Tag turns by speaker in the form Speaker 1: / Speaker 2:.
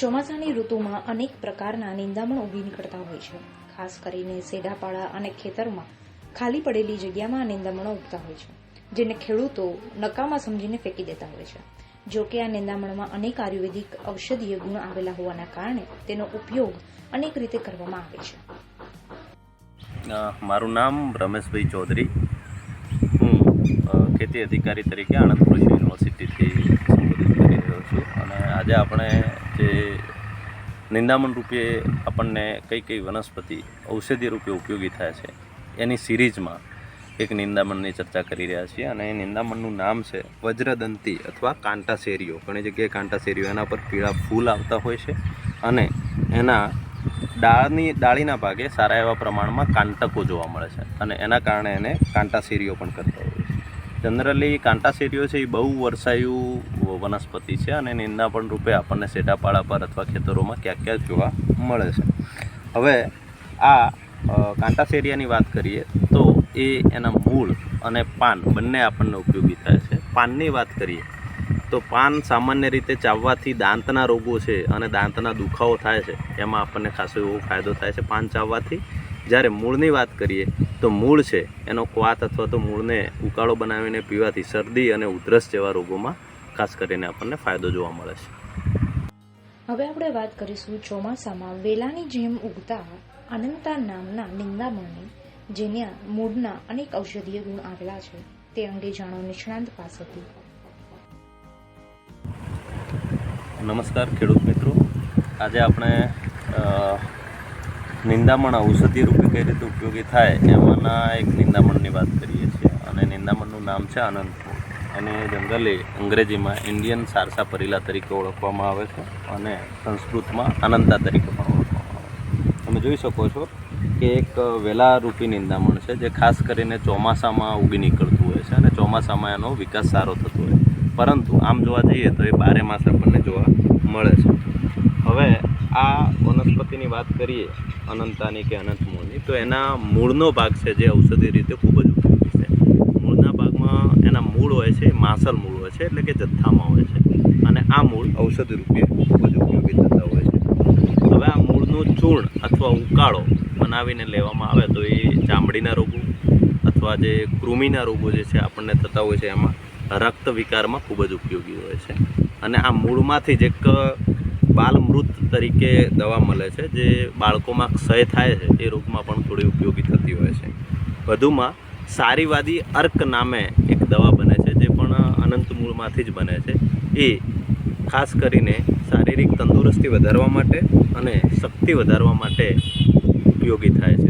Speaker 1: ચોમાસાની ઋતુમાં અનેક પ્રકારના નિંદામણ ઉગી નીકળતા હોય છે. ખાસ કરીને સેડાપાડા અને ખેતરમાં ખાલી પડેલી જગ્યામાં નિંદામણો ઉગતા હોય છે, જેને ખેડૂતો નકામા સમજીને ફેંકી દેતા હોય છે. જો કે આ નિંદામણમાં અનેક આયુર્વેદિક ઔષધીય ગુણ આવેલા હોવાના કારણે તેનો ઉપયોગ અનેક રીતે કરવામાં આવે છે.
Speaker 2: મારું નામ રમેશભાઈ ચૌધરી. હું ખેતી અધિકારી તરીકે આણંદ કૃષિ યુનિવર્સિટીથી સંબોધિત કરી રહ્યો છું. અને આજે આપણે જે નિંદામણ રૂપે આપણને કઈ કઈ વનસ્પતિ ઔષધિય રૂપે ઉપયોગી થાય છે, એની સિરીઝમાં એક નિંદામણની ચર્ચા કરી રહ્યા છીએ અને એ નિંદામણનું નામ છે વજ્રદંતી અથવા કાંટાશેરીઓ. ઘણી જગ્યાએ કાંટાશેરીઓ એના પર પીળા ફૂલ આવતા હોય છે અને એના ડાળની, ડાળીના ભાગે સારા એવા પ્રમાણમાં કાંટકો જોવા મળે છે અને એના કારણે એને કાંટાશેરીઓ પણ કરતા હોય છે જનરલી કાંટા શેરીઓ છે એ બહુ વરસાયું વનસ્પતિ છે અને નિંદા પણ રૂપે આપણને સેટાપાળા પર અથવા ખેતરોમાં ક્યાંક ક્યાંક જોવા મળે છે. હવે આ કાંટાસેરિયાની વાત કરીએ તો એ એના મૂળ અને પાન બંને આપણને ઉપયોગી થાય છે. પાનની વાત કરીએ તો પાન સામાન્ય રીતે ચાવવાથી દાંતના રોગો છે અને દાંતના દુખાવો થાય છે. એમાં આપણને ખાસો એવો ફાયદો થાય છે પાન ચાવવાથી. જ્યારે મૂળની વાત કરીએ તો મૂળ છે એનો ક્વાત અથવા તો મૂળને ઉકાળો બનાવીને પીવાથી શરદી અને ઉધરસ જેવા રોગોમાં ખાસ કરીને આપણને ફાયદો જોવા મળે છે.
Speaker 1: હવે આપણે વાત કરીશું ચોમાસામાં વેલાની જેમ ઉગતા અનંતા નામના નિંદામણની જેના મૂળના અનેક ઔષધીય ગુણ આવેલા છે તે અંગે જાણો નિષ્ણાંત પાસેથી.
Speaker 2: નમસ્કાર ખેડૂત મિત્રો. આજે આપણે નિંદામણ ઔષધિ રૂપે કઈ રીતે ઉપયોગી થાય, એમાંના એક નિંદામણની વાત કરીએ છીએ. અને નિંદામણનું નામ છે આનંદપુર એને જનરલી અંગ્રેજીમાં ઇન્ડિયન સારસા પરિલા તરીકે ઓળખવામાં આવે છે અને સંસ્કૃતમાં આનંદા તરીકે પણ ઓળખવામાં આવે છે. તમે જોઈ શકો છો કે એક વેલા રૂપી નિંદામણ છે જે ખાસ કરીને ચોમાસામાં ઉગી નીકળતું હોય છે અને ચોમાસામાં એનો વિકાસ સારો થતો હોય પરંતુ આમ જોવા જઈએ તો એ બારે માસ આપણને જોવા મળે છે. હવે આ વનસ્પતિની વાત કરીએ, અનંતાની કે અનંત તો એના મૂળનો ભાગ છે જે ઔષધિ રીતે ખૂબ જ ઉપયોગી છે. મૂળના ભાગમાં એના મૂળ હોય છે, માસલ મૂળ હોય છે, એટલે કે જથ્થામાં હોય છે. અને આ મૂળ ઔષધિ રૂપે ખૂબ જ ઉપયોગી થતા હોય છે. હવે આ મૂળનું ચૂર્ણ અથવા ઉકાળો બનાવીને લેવામાં આવે તો એ ચામડીના રોગો અથવા જે કૃમિના રોગો જે છે આપણને થતા હોય છે, એમાં રક્ત વિકારમાં ખૂબ જ ઉપયોગી હોય છે. અને આ મૂળમાંથી જ એક બાલમૃત તરીકે દવા મળે છે, જે બાળકોમાં ક્ષય થાય છે, એ રોગમાં પણ થોડી ઉપયોગી થતી હોય છે. વધુમાં, સારીવાદી અર્ક નામે એક દવા બને છે, જે પણ અનંત મૂળમાંથી જ બને છે. એ ખાસ કરીને શારીરિક તંદુરસ્તી વધારવા માટે અને શક્તિ વધારવા માટે ઉપયોગી થાય છે.